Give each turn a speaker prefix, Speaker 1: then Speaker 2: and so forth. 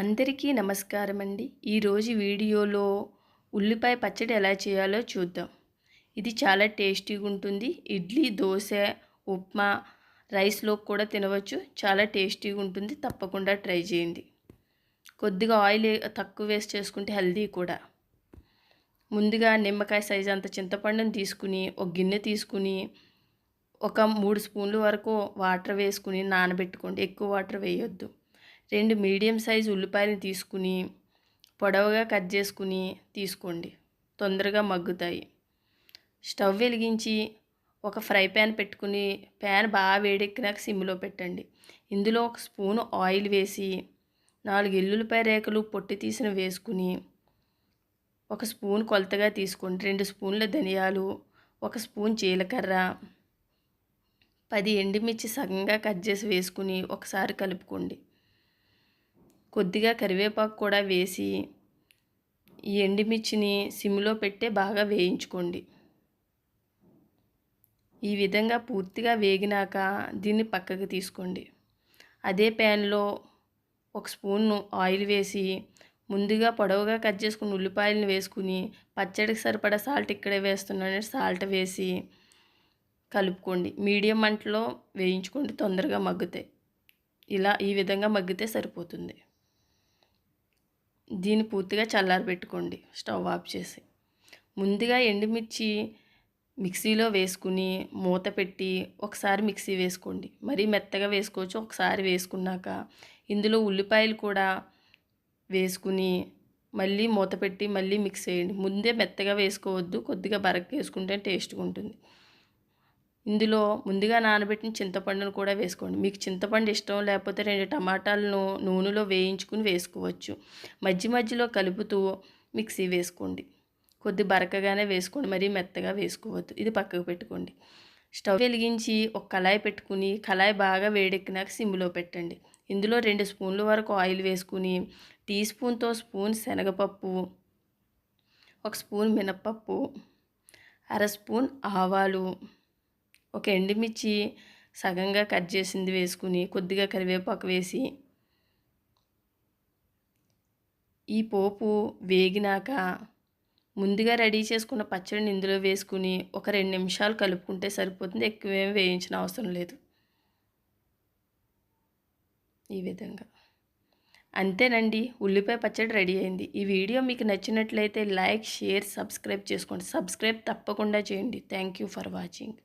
Speaker 1: అందరికీ నమస్కారం అండి ఈరోజు వీడియోలో ఉల్లిపాయ పచ్చడి ఎలా చేయాలో చూద్దాం. ఇది చాలా టేస్టీగా ఉంటుంది. ఇడ్లీ దోశ ఉప్మా రైస్లో కూడా తినవచ్చు. చాలా టేస్టీగా ఉంటుంది. తప్పకుండా ట్రై చేయండి. కొద్దిగా ఆయిల్ తక్కువ వేస్ట్ చేసుకుంటే హెల్దీ కూడా. ముందుగా నిమ్మకాయ సైజ్ అంత చింతపండుని తీసుకుని ఒక గిన్నె తీసుకుని ఒక మూడు స్పూన్లు వరకు వాటర్ వేసుకుని నానబెట్టుకోండి. ఎక్కువ వాటర్ వేయొద్దు. రెండు మీడియం సైజు ఉల్లిపాయలు తీసుకుని పొడవుగా కట్ చేసుకుని తీసుకోండి. తొందరగా మగ్గుతాయి. స్టవ్ వెలిగించి ఒక ఫ్రై ప్యాన్ పెట్టుకుని ప్యాన్ బాగా వేడెక్కినాక సిమ్లో పెట్టండి. ఇందులో ఒక స్పూను ఆయిల్ వేసి నాలుగు ఎల్లుల్లిపాయ రేఖలు పొట్టి తీసిన వేసుకుని ఒక స్పూన్ కొలతగా తీసుకోండి. రెండు స్పూన్ల ధనియాలు ఒక స్పూన్ జీలకర్ర పది ఎండుమిర్చి సగంగా కట్ చేసి వేసుకుని ఒకసారి కలుపుకోండి. కొద్దిగా కరివేపాకు కూడా వేసి ఈ ఎండుమిర్చిని సిమ్లో పెట్టే బాగా వేయించుకోండి. ఈ విధంగా పూర్తిగా వేగినాక దీన్ని పక్కకు తీసుకోండి. అదే ప్యాన్లో ఒక స్పూన్ ఆయిల్ వేసి ముందుగా పొడవుగా కట్ చేసుకుని ఉల్లిపాయలను వేసుకుని పచ్చడికి సరిపడా సాల్ట్ ఇక్కడే వేస్తున్నాను సాల్ట్ వేసి కలుపుకోండి. మీడియం మంటలో వేయించుకోండి తొందరగా మగ్గుతాయి. ఇలా ఈ విధంగా మగ్గితే సరిపోతుంది. దీన్ని పూర్తిగా చల్లారబెట్టుకోండి స్టవ్ ఆఫ్ చేసి. ముందుగా ఎండుమిర్చి మిక్సీలో వేసుకుని మూత పెట్టి ఒకసారి మిక్సీ వేసుకోండి. మరీ మెత్తగా వేసుకోవచ్చు ఒకసారి వేసుకున్నాక. ఇందులో ఉల్లిపాయలు కూడా వేసుకుని మళ్ళీ మూత పెట్టి మళ్ళీ మిక్స్ చేయండి. ముందే మెత్తగా వేసుకోవద్దు కొద్దిగా బరక్ వేసుకుంటే టేస్ట్గా ఉంటుంది. ఇందులో ముందుగా నానబెట్టిన చింతపండును కూడా వేసుకోండి. మీకు చింతపండు ఇష్టం లేకపోతే రెండు టమాటాలను నూనెలో వేయించుకుని వేసుకోవచ్చు. మధ్య మధ్యలో కలుపుతూ మిక్సీ వేసుకోండి. కొద్ది బరకగానే వేసుకోండి. మరీ మెత్తగా వేసుకోవద్దు. ఇది పక్కకు పెట్టుకోండి. స్టవ్ వెలిగించి ఒక కళాయి పెట్టుకుని కళాయి బాగా వేడెక్కినాక సిమ్లో పెట్టండి. ఇందులో రెండు స్పూన్ల వరకు ఆయిల్ వేసుకుని టీ స్పూన్తో స్పూన్ శనగపప్పు ఒక స్పూన్ మినప్పప్పు అర స్పూన్ ఆవాలు ఒక ఎండుమిర్చి సగంగా కట్ చేసింది వేసుకుని కొద్దిగా కరివేపాకు వేసి ఈ పోపు వేగినాక ముందుగా రెడీ చేసుకున్న పచ్చడిని ఇందులో వేసుకుని ఒక రెండు నిమిషాలు కలుపుకుంటే సరిపోతుంది. ఎక్కువేం వేయించిన అవసరం లేదు. ఈ విధంగా. అంతేనండి. ఉల్లిపాయ పచ్చడి రెడీ అయింది. ఈ వీడియో మీకు నచ్చినట్లయితే లైక్ షేర్ సబ్స్క్రైబ్ చేసుకోండి. సబ్స్క్రైబ్ తప్పకుండా చేయండి. Thank you for watching.